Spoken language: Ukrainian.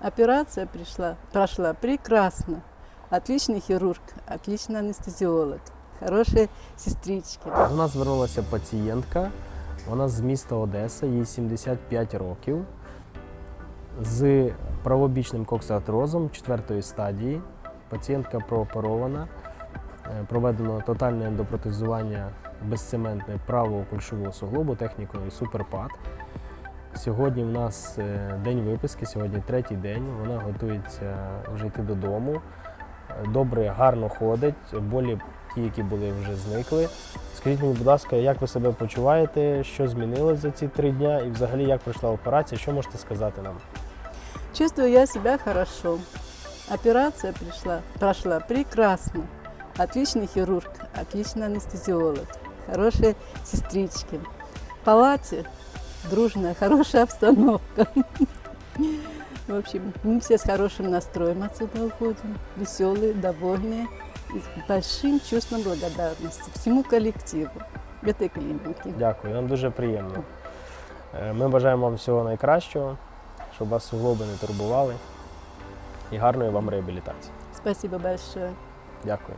Операция пришла, прошла прекрасно. Отличный хирург, отличный анестезиолог, хорошие сестрички. До нас звернулася пацієнтка. Вона з міста Одеса, їй 75 років. З правобічним коксартрозом четвертої стадії. Пацієнтка прооперована. Е, Проведено тотальне ендопротезування безцементне правого кульшового суглобу технікою Суперпад. Сьогодні в нас е, день виписки, сьогодні третій день. Вона готується вже йти додому. Добре, гарно ходить. Болі ті, які були, вже зникли. Скажіть мені, будь ласка, як ви себе почуваєте, що змінилось за ці три дня і взагалі як пройшла операція? Що можете сказати нам? Чувствую я себя хорошо. Операция пришла, прошла прекрасно. Отличный хирург, отличный анестезиолог, хорошие сестрички. В палате дружная, хорошая обстановка. В общем, мы все с хорошим настроем отсюда уходим, веселые, довольные и с большим чувством благодарности всему коллективу этой клиники. Дякую, нам дуже приємно. Е, Ми бажаємо вам всього найкращого, щоб вас суглоби не турбували і гарної вам реабілітації. Спасибо большое. Дякую.